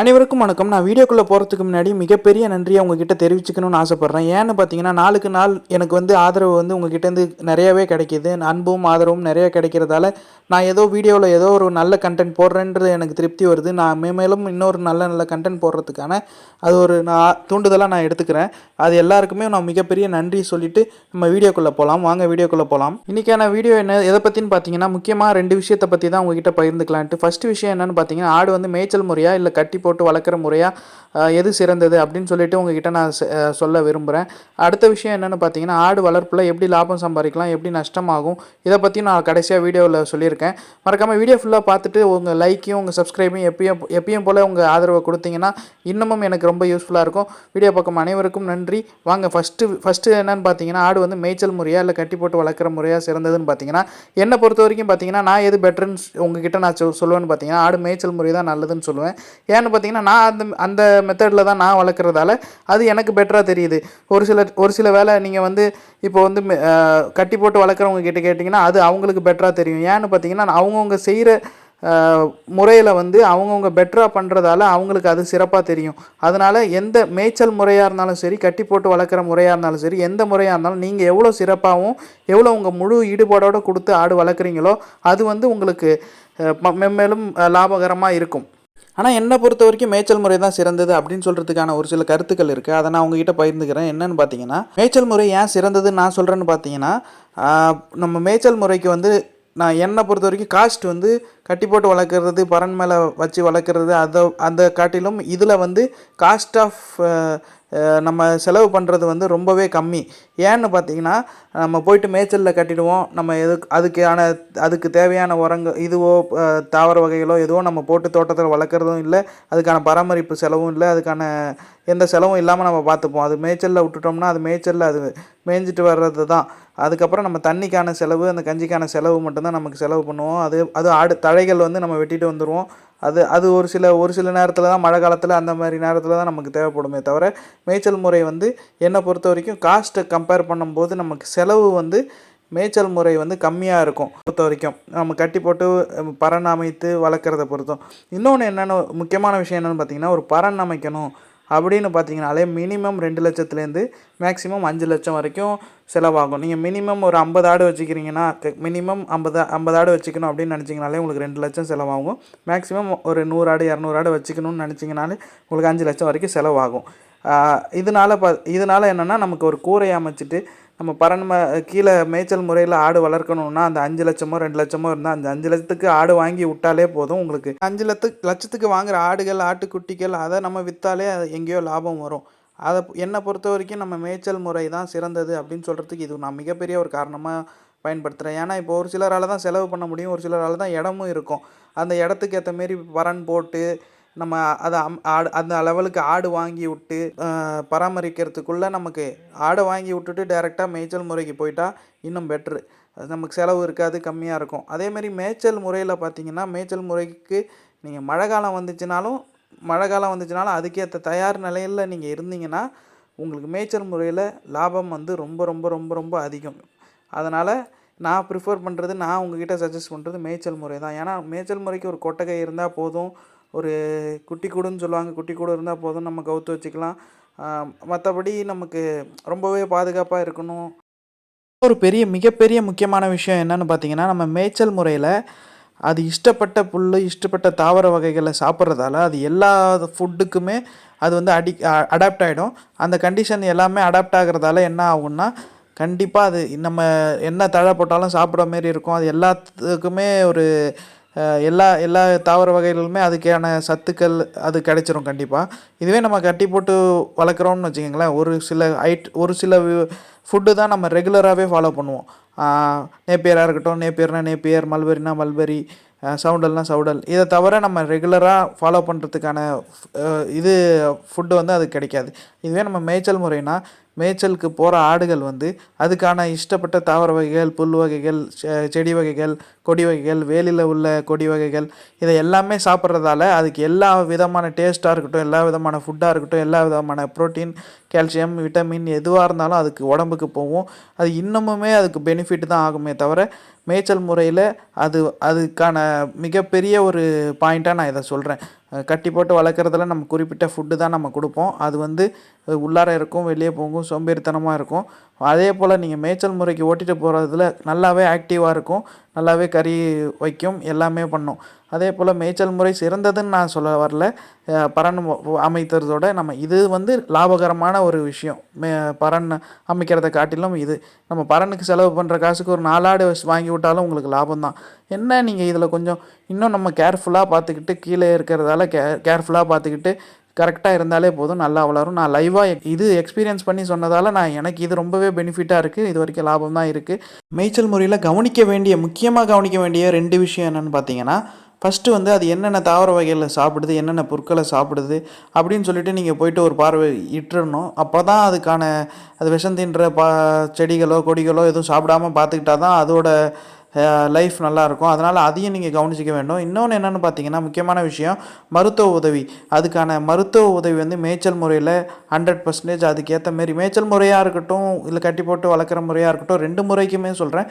அனைவருக்கும் வணக்கம். நான் வீடியோக்குள்ளே போகிறதுக்கு முன்னாடி மிகப்பெரிய நன்றியை உங்ககிட்ட தெரிவிச்சுக்கணும்னு ஆசைப்பட்றேன். ஏன்னு பார்த்தீங்கன்னா நாளுக்கு நாள் எனக்கு வந்து ஆதரவு வந்து உங்ககிட்டேருந்து நிறையவே கிடைக்கிது. அன்பும் ஆதரவும் நிறைய கிடைக்கிறதால நான் ஏதோ வீடியோவில் ஏதோ ஒரு நல்ல கண்டென்ட் போடுறேன்றது எனக்கு திருப்தி வருது. நான் மேலும் இன்னொரு நல்ல நல்ல கண்டென்ட் போடுறதுக்கான அது ஒரு நான் தூண்டுதலாக நான் எடுத்துக்கிறேன். அது எல்லாருக்குமே நான் மிகப்பெரிய நன்றி சொல்லிவிட்டு நம்ம வீடியோக்குள்ளே போகலாம் வாங்க வீடியோக்குள்ளே போகலாம் இன்றைக்கான வீடியோ என்ன எதை பற்றின்னு பார்த்தீங்கன்னா முக்கியமாக ரெண்டு விஷயத்தை பற்றி தான் உங்ககிட்ட பகிர்ந்துக்கலான்ட்டு. ஃபஸ்ட்டு விஷயம் என்னென்னு பார்த்தீங்கன்னா ஆடு வந்து மேய்ச்சல் முறையாக இல்லை கட்டி போட்டு வளர்க்குற முறையா எது சிறந்தது அப்படின்னு சொல்லிட்டு உங்ககிட்ட நான் சொல்ல விரும்புகிறேன் அடுத்த விஷயம் என்னென்னு பார்த்தீங்கன்னா ஆடு வளர்ப்பில் எப்படி லாபம் சம்பாதிக்கலாம் எப்படி நஷ்டமாகும் இதை பற்றியும் நான் கடைசியாக வீடியோவில் சொல்லியிருக்கேன். மறக்காமல் வீடியோ ஃபுல்லாக பார்த்துட்டு உங்கள் லைக்கையும் உங்கள் சப்ஸ்கிரைபையும் எப்பயும் எப்பயும் போல் உங்கள் ஆதரவை கொடுத்தீங்கன்னா இன்னமும் எனக்கு ரொம்ப யூஸ்ஃபுல்லாக இருக்கும். வீடியோ பக்கம் அனைவருக்கும் நன்றி. வாங்க ஃபஸ்ட்டு ஃபஸ்ட்டு என்னென்னு பார்த்தீங்கன்னா ஆடு வந்து மேய்ச்சல் முறையாக இல்லை கட்டி போட்டு வளர்க்குற முறையா சிறந்ததுன்னு பார்த்தீங்கன்னா என்னை பொறுத்த வரைக்கும் பார்த்தீங்கன்னா நான் எது பெட்டர்ன்னு உங்ககிட்ட நான் சொல் சொல்லுவேன்னு பார்த்தீங்கன்னா ஆடு மேய்ச்சல் முறை தான் நல்லதுன்னு சொல்லுவேன். ஏன்னு பார்த்தீங்கன்னா நான் அந்த அந்த மெத்தடில் தான் நான் வளர்க்குறதால அது எனக்கு பெட்டராக தெரியுது. ஒரு சில ஒரு சில வேளை நீங்கள் வந்து இப்போ வந்து மெ- கட்டி போட்டு வளர்க்குறவங்க கிட்ட கேட்டிங்கன்னா அது அவங்களுக்கு பெட்டராக தெரியும். ஏன்னு பார்த்தீங்கன்னா அவங்கவுங்க செய்கிற முறையில் வந்து அவங்கவுங்க பெட்டராக பண்ணுறதால அவங்களுக்கு அது சிறப்பாக தெரியும். அதனால் எந்த மேய்ச்சல் முறையாக இருந்தாலும் சரி கட்டி போட்டு வளர்க்குற முறையாக இருந்தாலும் சரி எந்த முறையாக இருந்தாலும் நீங்கள் எவ்வளோ சிறப்பாகவும் எவ்வளோ உங்கள் முழு ஈடுபாடோடு கொடுத்து ஆடு வளர்க்குறீங்களோ அது வந்து உங்களுக்கு மென்மேலும் லாபகரமாக இருக்கும். ஆனால் என்னை பொறுத்த வரைக்கும் மேய்ச்சல் முறை தான் சிறந்தது அப்படின்னு சொல்கிறதுக்கான ஒரு சில கருத்துக்கள் இருக்குது அதை நான் உங்ககிட்ட பகிர்ந்துக்கிறேன். என்னன்னு பார்த்தீங்கன்னா மேய்ச்சல் முறை ஏன் சிறந்ததுன்னு நான் சொல்கிறேன்னு பார்த்தீங்கன்னா நம்ம மேய்ச்சல் முறைக்கு வந்து நான் என்னை பொறுத்த வரைக்கும் காஸ்ட் வந்து கட்டி போட்டு வளர்க்குறது பரன் மேலே வச்சு வளர்க்குறது அதை அந்த காட்டிலும் இதில் வந்து காஸ்ட் ஆஃப் நம்ம செலவு பண்ணுறது வந்து ரொம்பவே கம்மி. ஏன்னு பார்த்தீங்கன்னா நம்ம போயிட்டு மேய்ச்சலில் கட்டிடுவோம். நம்ம எதுக்கு அதுக்கான அதுக்கு தேவையான உரங்க இதுவோ தாவர வகைகளோ எதுவோ நம்ம போட்டு தோட்டத்தில் வளர்க்குறதும் இல்லை. அதுக்கான பராமரிப்பு செலவும் இல்லை. அதுக்கான எந்த செலவும் இல்லாமல் நம்ம பார்த்துப்போம் அது மேய்ச்சலில் விட்டுட்டோம்னா அது மேய்ச்சலில் அது மேய்ஞ்சிட்டு வர்றது தான் அதுக்கப்புறம் நம்ம தண்ணிக்கான செலவு அந்த கஞ்சிக்கான செலவு மட்டும்தான் நமக்கு செலவு பண்ணுவோம். அது அது ஆடு த தழைகள் வந்து நம்ம வெட்டிட்டு வந்துடுவோம் அது அது ஒரு சில ஒரு சில நேரத்தில் தான் மழை காலத்தில் அந்த மாதிரி நேரத்தில் தான் நமக்கு தேவைப்படுமே தவிர மேய்ச்சல் முறை வந்து என்னை பொறுத்த வரைக்கும் காஸ்ட்டை கம்பேர் பண்ணும்போது நமக்கு செலவு வந்து மேய்ச்சல் முறை வந்து கம்மியாக இருக்கும். பொறுத்த வரைக்கும் நம்ம கட்டி போட்டு பரன் அமைத்து வளர்க்குறத பொறுத்தும். இன்னொன்று என்னென்ன முக்கியமான விஷயம் என்னென்னு பார்த்தீங்கன்னா ஒரு பரன் அமைக்கணும். அப்படின்னு பார்த்தீங்கனாலே மினிமம் ரெண்டு லட்சத்துலேருந்து மேக்ஸிமம் அஞ்சு லட்சம் வரைக்கும் செலவாகும். நீங்கள் மினிமம் ஒரு ஐம்பது ஆடு வச்சுக்கிறீங்கன்னா மினிமம் ஐம்பது ஐம்பது ஆடு வச்சுக்கணும் அப்படின்னு நினச்சிங்கனாலே உங்களுக்கு ரெண்டு லட்சம் செலவாகும். மேக்ஸிமம் ஒரு நூறு ஆடு இரநூறு ஆடு வச்சுக்கணும்னு நினச்சிங்கனாலே உங்களுக்கு அஞ்சு லட்சம் வரைக்கும் செலவாகும். இதனால் இதனால ப இதனால என்னென்னா நமக்கு ஒரு கூரை அமைச்சிட்டு நம்ம பரன் ம கீழே மேய்ச்சல் முறையில் ஆடு வளர்க்கணும்னா அந்த அஞ்சு லட்சமோ ரெண்டு லட்சமோ இருந்தால் அந்த அஞ்சு லட்சத்துக்கு ஆடு வாங்கி விட்டாலே போதும் உங்களுக்கு. அஞ்சு லட்சத்துக்கு லட்சத்துக்கு வாங்குற ஆடுகள் ஆட்டுக்குட்டிகள் அதை நம்ம விற்றாலே அது எங்கேயோ லாபம் வரும். அதை என்னை பொறுத்த வரைக்கும் நம்ம மேய்ச்சல் முறை தான் சிறந்தது அப்படின்னு சொல்கிறதுக்கு இது நான் மிகப்பெரிய ஒரு காரணமாக பயன்படுத்துகிறேன் ஏன்னா இப்போ ஒரு சிலரால் தான் செலவு பண்ண முடியும் ஒரு சிலரால் தான் இடமும் இருக்கும். அந்த இடத்துக்கு ஏற்ற மாரி பரன் போட்டு நம்ம அதை அம் ஆடு அந்த லெவலுக்கு ஆடு வாங்கி விட்டு பராமரிக்கிறதுக்குள்ளே நமக்கு ஆடை வாங்கி விட்டுட்டு டேரெக்டாக மேய்ச்சல் முறைக்கு போயிட்டா இன்னும் பெட்ரு அது நமக்கு செலவு இருக்காது கம்மியாக இருக்கும். அதேமாரி மேய்ச்சல் முறையில் பார்த்தீங்கன்னா மேய்ச்சல் முறைக்கு நீங்கள் மழை காலம் வந்துச்சுனாலும் மழை காலம் வந்துச்சுனாலும் அதுக்கேற்ற தயார் நிலையில் நீங்கள் இருந்தீங்கன்னா உங்களுக்கு மேய்ச்சல் முறையில் லாபம் வந்து ரொம்ப ரொம்ப ரொம்ப ரொம்ப அதிகம். அதனால் நான் ப்ரிஃபர் பண்ணுறது நான் உங்ககிட்ட சஜஸ்ட் பண்ணுறது மேய்ச்சல் முறை தான். ஏன்னா மேய்ச்சல் முறைக்கு ஒரு கொட்டகை இருந்தால் போதும். ஒரு குட்டி கூடுன்னு சொல்லுவாங்க. குட்டி கூடு இருந்தால் போதும். நம்ம கவுத்து வச்சுக்கலாம். மற்றபடி நமக்கு ரொம்பவே பாதுகாப்பாக இருக்கணும். ஒரு பெரிய மிகப்பெரிய முக்கியமான விஷயம் என்னென்னு பார்த்தீங்கன்னா நம்ம மேய்ச்சல் முறையில் அது இஷ்டப்பட்ட புல் இஷ்டப்பட்ட தாவர வகைகளை சாப்பிட்றதால அது எல்லா ஃபுட்டுக்குமே அது வந்து அடி அடாப்ட் ஆகிடும் அந்த கண்டிஷன் எல்லாமே அடாப்ட் ஆகிறதால என்ன ஆகும்னா கண்டிப்பாக அது நம்ம என்ன தழை போட்டாலும் சாப்பிட்ற மாரி இருக்கும். அது எல்லாத்துக்குமே ஒரு எல்லா எல்லா தாவர வகைகளுமே அதுக்கான சத்துக்கள் அது கிடைச்சிரும் கண்டிப்பாக இதுவே நம்ம கட்டி போட்டு வளர்க்குறோம்னு வச்சுக்கோங்களேன். ஒரு சில ஐட் ஒரு சில ஃபுட்டு தான் நம்ம ரெகுலராகவே ஃபாலோ பண்ணுவோம். நேப்பியராக இருக்கட்டும் நேப்பியர்னா நேப்பியர் மல்பெரினா மல்பெரி சவுண்டல்னா சவுடல். இதை தவிர நம்ம ரெகுலராக ஃபாலோ பண்ணுறதுக்கான இது ஃபுட்டு வந்து அது கிடைக்காது. இதுவே நம்ம மேய்ச்சல் முறைனா மேய்ச்சலுக்கு போகிற ஆடுகள் வந்து அதுக்கான இஷ்டப்பட்ட தாவர வகைகள் புல் வகைகள் செடி வகைகள் கொடி வகைகள் வேலியில் உள்ள கொடி வகைகள் இதை எல்லாமே சாப்பிட்றதால அதுக்கு எல்லா விதமான டேஸ்ட்டாக இருக்கட்டும் எல்லா விதமான ஃபுட்டாக இருக்கட்டும் எல்லா விதமான ப்ரோட்டீன் கால்சியம் விட்டமின் எதுவாக இருந்தாலும் அதுக்கு உடம்புக்கு போகும். அது இன்னமுமே அதுக்கு பெனிஃபிட் தான் ஆகுமே தவிர மேய்ச்சல் முறையில் அது அதுக்கான மிகப்பெரிய ஒரு பாயிண்ட்டாக நான் இதை சொல்கிறேன் கட்டி போட்டு வளர்க்குறதுல நம்ம குறிப்பிட்ட ஃபுட்டு தான் நம்ம கொடுப்போம். அது வந்து உள்ளார இருக்கும் வெளியே போகும் சோம்பேறித்தனமாக இருக்கும். அதே போல் நீங்கள் மேய்ச்சல் முறைக்கு ஓட்டிகிட்டு போகிறதுல நல்லாவே ஆக்டிவாக இருக்கும். நல்லாவே கறி வைக்கும். எல்லாமே பண்ணும். அதே போல் மேய்ச்சல் முறை சிறந்ததுன்னு நான் சொல்ல வரல. பரன் அமைத்ததோட நம்ம இது வந்து லாபகரமான ஒரு விஷயம். மே பரன் அமைக்கிறத காட்டிலும் இது. நம்ம பரனுக்கு செலவு பண்ணுற காசுக்கு ஒரு நாலாடு வாங்கி விட்டாலும் உங்களுக்கு லாபம் தான். என்ன நீங்கள் இதில் கொஞ்சம் இன்னும் நம்ம கேர்ஃபுல்லாக பார்த்துக்கிட்டு கீழே இருக்கிறதால கே கேர்ஃபுல்லாக பார்த்துக்கிட்டு கரெக்டாக இருந்தாலே போதும் நல்லா வளரும். நான் லைவாக இது எக்ஸ்பீரியன்ஸ் பண்ணி சொன்னதால் நான் எனக்கு இது ரொம்பவே பெனிஃபிட்டாக இருக்குது இது வரைக்கும் லாபம் தான் இருக்குது மேய்ச்சல் முறையில் கவனிக்க வேண்டிய முக்கியமாக கவனிக்க வேண்டிய ரெண்டு விஷயம் என்னென்னு பார்த்தீங்கன்னா ஃபஸ்ட்டு வந்து அது என்னென்ன தாவர வகைகளை சாப்பிடுது என்னென்ன பொருட்களை சாப்பிடுது அப்படின்னு சொல்லிட்டு நீங்கள் போயிட்டு ஒரு பார்வை இட்டுறணும். அப்போ தான் அதுக்கான அது விஷம் தின்ற பா செடிகளோ கொடிகளோ எதுவும் சாப்பிடாம பார்த்துக்கிட்டா தான் அதோட லைஃப் நல்லாயிருக்கும். அதனால் அதையும் நீங்கள் கவனிச்சிக்க வேண்டும். இன்னொன்று என்னென்னு பார்த்தீங்கன்னா முக்கியமான விஷயம் மருத்துவ உதவி. அதுக்கான மருத்துவ உதவி வந்து மேய்ச்சல் முறையில் ஹண்ட்ரட் பர்சன்டேஜ் அதுக்கேற்ற மாரி மேய்ச்சல் முறையாக இருக்கட்டும் இல்லை கட்டி போட்டு வளர்க்குற முறையாக இருக்கட்டும் ரெண்டு முறைக்குமே சொல்கிறேன்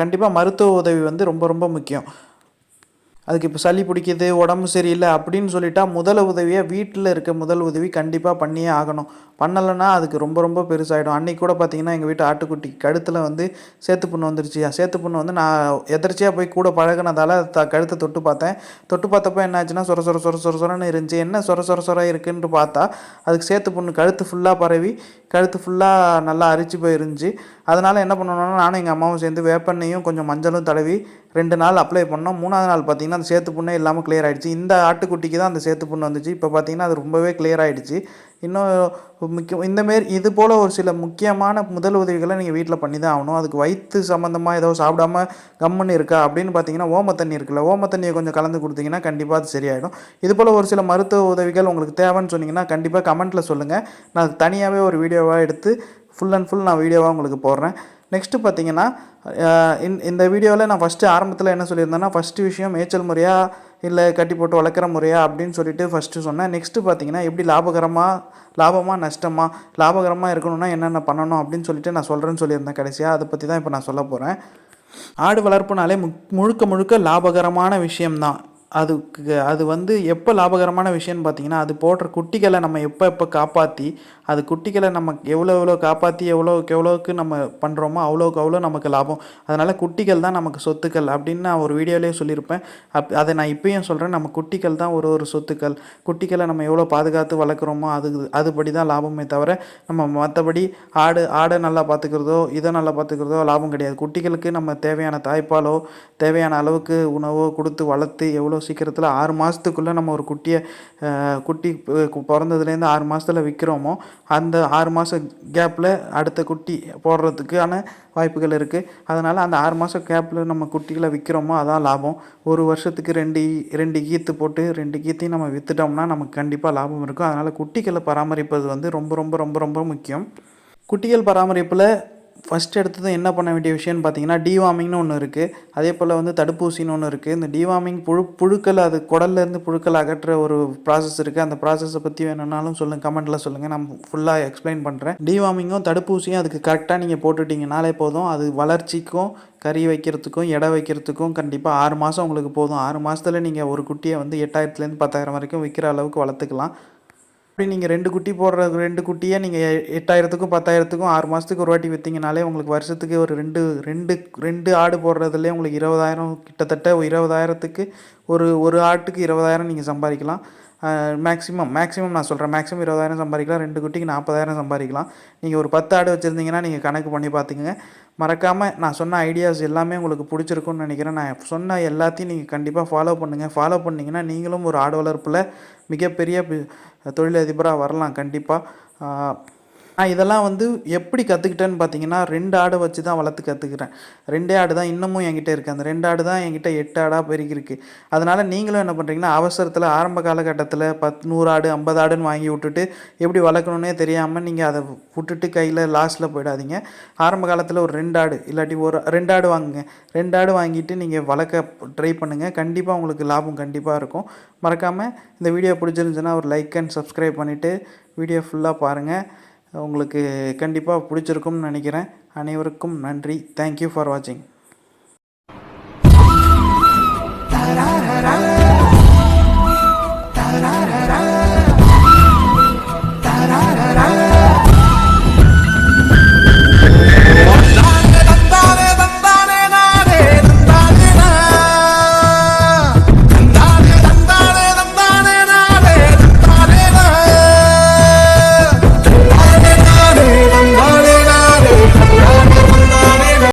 கண்டிப்பாக மருத்துவ உதவி வந்து ரொம்ப ரொம்ப முக்கியம். அதுக்கு இப்போ சளி பிடிக்குது உடம்பு சரியில்லை அப்படின்னு சொல்லிட்டா முதல் உதவியாக வீட்டில் இருக்க முதல் உதவி கண்டிப்பாக பண்ணியே ஆகணும். பண்ணலைன்னா அதுக்கு ரொம்ப ரொம்ப பெருசாகிடும் அன்னைக்கு கூட பார்த்தீங்கன்னா எங்கள் வீட்டு ஆட்டுக்குட்டி கழுத்தில் வந்து சேத்து புண்ணு வந்துருச்சு. சேத்து புண்ணு வந்து நான் எதர்ச்சியாக போய் கூட பழகுனதால த கழுத்தை தொட்டு பார்த்தேன். தொட்டு பார்த்தப்போ என்ன ஆச்சுன்னா சொர சொர சொர சொர சொரன்னு இருந்துச்சு. என்ன சொர சொர சொர இருக்குன்னு பார்த்தா அதுக்கு சேத்து புண்ணு கழுத்து ஃபுல்லாக பரவி கழுத்து ஃபுல்லாக நல்லா அரிச்சு போயிருந்துச்சு. அதனால் என்ன பண்ணணும்னா நானும் எங்கள் அம்மாவும் சேர்ந்து வேப்பெண்ணையும் கொஞ்சம் மஞ்சளும் தடவி ரெண்டு நாள் அப்ளை பண்ணோம். மூணாவது நாள் பார்த்தீங்கன்னா அந்த சேத்து புண்ணே இல்லாமல் கிளியர் ஆகிடுச்சு இந்த ஆட்டுக்குட்டிக்கு தான் அந்த சேத்து புண்ணு வந்துச்சு. இப்போ பார்த்தீங்கன்னா அது ரொம்பவே கிளியர் ஆகிடுச்சு இன்னும் முக்கியம் இந்தமாரி இது போல் ஒரு சில முக்கியமான முதல் உதவிகளை நீங்கள் வீட்டில் பண்ணி தான் ஆகணும். அதுக்கு வயிற்று சம்மந்தமாக ஏதோ சாப்பிடாம கம்முன்னு இருக்கா அப்படின்னு பார்த்தீங்கன்னா ஓம தண்ணி இருக்குல்ல ஓம தண்ணியை கொஞ்சம் கலந்து கொடுத்தீங்கன்னா கண்டிப்பாக அது சரியாயிடும். இது போல் ஒரு சில மருத்துவ உதவிகள் உங்களுக்கு தேவைன்னு சொன்னீங்கன்னா கண்டிப்பாக கமெண்ட்டில் சொல்லுங்கள் நான் தனியாகவே ஒரு வீடியோவாக எடுத்து ஃபுல் அண்ட் ஃபுல் நான் வீடியோவாக உங்களுக்கு போடுறேன். நெக்ஸ்ட்டு பார்த்தீங்கன்னா இந்த- இந்த வீடியோவில் நான் ஃபஸ்ட்டு ஆரம்பத்தில் என்ன சொல்லியிருந்தேன்னா ஃபஸ்ட்டு விஷயம் மேய்ச்சல் முறையா இல்லை கட்டி போட்டு வளர்க்குற முறையா அப்படின்னு சொல்லிட்டு ஃபஸ்ட்டு சொன்னேன். நெக்ஸ்ட்டு பார்த்தீங்கன்னா எப்படி லாபகரமாக லாபமாக நஷ்டமாக லாபகரமாக இருக்கணும்னா என்னென்ன பண்ணணும் அப்படின்னு சொல்லிட்டு நான் சொல்கிறேன்னு சொல்லியிருந்தேன் கடைசியாக அதை பற்றி தான் இப்போ நான் சொல்ல போகிறேன் ஆடு வளர்ப்புனாலே முழுக்க முழுக்க லாபகரமான விஷயம்தான். அதுக்கு அது வந்து எப்போ லாபகரமான விஷயம்னு பார்த்தீங்கன்னா அது போடுற குட்டிகளை நம்ம எப்போ எப்போ காப்பாற்றி அது குட்டிகளை நம்ம எவ்வளோ எவ்வளோ காப்பாற்றி எவ்வளோக்கு எவ்வளோக்கு நம்ம பண்ணுறோமோ அவ்வளோக்கு அவ்வளோ நமக்கு லாபம். அதனால் குட்டிகள் தான் நமக்கு சொத்துக்கள் அப்படின்னு நான் ஒரு வீடியோலேயே சொல்லியிருப்பேன். அப் அதை நான் இப்பயும் சொல்கிறேன் நம்ம குட்டிகள் தான் ஒரு ஒரு சொத்துக்கள். குட்டிகளை நம்ம எவ்வளோ பாதுகாத்து வளர்க்குறோமோ அது அதுபடி தான் லாபமே தவிர நம்ம மற்றபடி ஆடு ஆடை நல்லா பார்த்துக்கிறதோ இதை நல்லா பார்த்துக்கிறதோ லாபம் கிடையாது. குட்டிகளுக்கு நம்ம தேவையான தாய்ப்பாலோ தேவையான அளவுக்கு உணவோ கொடுத்து வளர்த்து எவ்வளோ சீக்கிரத்தில் ஆறு மாதத்துக்குள்ளே நம்ம ஒரு குட்டியை குட்டி பிறந்ததுலேருந்து ஆறு மாதத்தில் விற்கிறோமோ அந்த ஆறு மாத கேப்பில் அடுத்த குட்டி போடுறதுக்கான வாய்ப்புகள் இருக்குது அதனால் அந்த ஆறு மாதம் கேப்பில் நம்ம குட்டிகளை விற்கிறோமோ அதான் லாபம். ஒரு வருஷத்துக்கு ரெண்டு ரெண்டு கீத்து போட்டு ரெண்டு கீத்தையும் நம்ம விற்றுட்டோம்னா நமக்கு கண்டிப்பாக லாபம் இருக்கும். அதனால் குட்டிகளை பராமரிப்பது வந்து ரொம்ப ரொம்ப ரொம்ப ரொம்ப முக்கியம். குட்டிகள் பராமரிப்பில் ஃபஸ்ட் எடுத்தது என்ன பண்ண வேண்டிய விஷயம்னு பார்த்தீங்கன்னா டிவாமிங்னு ஒன்று இருக்குது அதே போல் வந்து தடுப்பூசின்னு ஒன்று இருக்குது இந்த டிவாமிங் புழு புழுக்கள் அது குடல்லேருந்து புழுக்கள் அகற்ற ஒரு ப்ராசஸ் இருக்குது அந்த ப்ராசஸை பற்றி வேணும்னாலும் சொல்லுங்கள் கமெண்ட்டில் சொல்லுங்கள் நான் ஃபுல்லாக எக்ஸ்பிளைன் பண்ணுறேன் டிவாமிங்கும் தடுப்பூசியும் அதுக்கு கரெக்டாக நீங்கள் போட்டுட்டிங்கனாலே போதும். அது வளர்ச்சிக்கும் கறி வைக்கிறதுக்கும் எடை வைக்கிறதுக்கும் கண்டிப்பாக ஆறு மாதம் உங்களுக்கு போதும். ஆறு மாதத்தில் நீங்கள் ஒரு குட்டியை வந்து எட்டாயிரத்துலேருந்து பத்தாயிரம் வரைக்கும் விற்கிற அளவுக்கு வளர்த்துக்கலாம். அப்படி நீங்கள் ரெண்டு குட்டி போடுறது ரெண்டு குட்டியை நீங்கள் எட்டாயிரத்துக்கும் பத்தாயிரத்துக்கும் ஆறு மாதத்துக்கு ஒரு வாட்டி விற்றீங்கனாலே உங்களுக்கு வருஷத்துக்கு ஒரு ரெண்டு ரெண்டு ரெண்டு ஆடு போடுறதுலேயே உங்களுக்கு இருபதாயிரம் கிட்டத்தட்ட இருபதாயிரத்துக்கு ஒரு ஒரு ஆட்டுக்கு இருபதாயிரம் நீங்கள் சம்பாதிக்கலாம். மேக்ஸிமம் மேக்ஸிமம் நான் சொல்கிறேன் மேக்ஸிமம் இருபதாயிரம் சம்பாதிக்கலாம். ரெண்டு குட்டிக்கு நாற்பதாயிரம் சம்பாதிக்கலாம். நீங்கள் ஒரு பத்து ஆடு வச்சுருந்தீங்கன்னா நீங்கள் கணக்கு பண்ணி பார்த்துக்குங்க. மறக்காமல் நான் சொன்ன ஐடியாஸ் எல்லாமே உங்களுக்கு பிடிச்சிருக்குன்னு நினைக்கிறேன். நான் சொன்ன எல்லாத்தையும் நீங்கள் கண்டிப்பாக ஃபாலோ பண்ணுங்கள் ஃபாலோ பண்ணிங்கன்னா நீங்களும் ஒரு ஆடு வளர்ப்பில் மிகப்பெரிய தொழிலதிபராக வரலாம் கண்டிப்பாக நான் இதெல்லாம் வந்து எப்படி கற்றுக்கிட்டேன்னு பார்த்தீங்கன்னா ரெண்டு ஆடை வச்சு தான் வளர்த்து கற்றுக்கிறேன் ரெண்டே ஆடு தான் இன்னமும் என்கிட்ட இருக்குது அந்த ரெண்டு ஆடு தான் என்கிட்ட எட்டு ஆடாக பெருகிருக்கு. அதனால் நீங்களும் என்ன பண்ணுறீங்கன்னா அவசரத்தில் ஆரம்ப காலகட்டத்தில் பத் நூறு ஆடு ஐம்பது ஆடுன்னு வாங்கி விட்டுட்டு எப்படி வளர்க்கணுன்னே தெரியாமல் நீங்கள் அதை விட்டுட்டு கையில் லாஸ்ட்டில் போயிடாதீங்க. ஆரம்ப காலத்தில் ஒரு ரெண்டு ஆடு இல்லாட்டி ஒரு ரெண்டு ஆடு வாங்குங்க. ரெண்டு ஆடு வாங்கிட்டு நீங்கள் வளர்க்க ட்ரை பண்ணுங்கள் கண்டிப்பாக உங்களுக்கு லாபம் கண்டிப்பாக இருக்கும். மறக்காமல் இந்த வீடியோ பிடிச்சிருந்துச்சுன்னா ஒரு லைக் அண்ட் சப்ஸ்கிரைப் பண்ணிவிட்டு வீடியோ ஃபுல்லாக பாருங்கள் உங்களுக்கு கண்டிப்பாக பிடிச்சிருக்கும்னு நினைக்கிறேன். அனைவருக்கும் நன்றி. தேங்க்யூ ஃபார் வாட்சிங்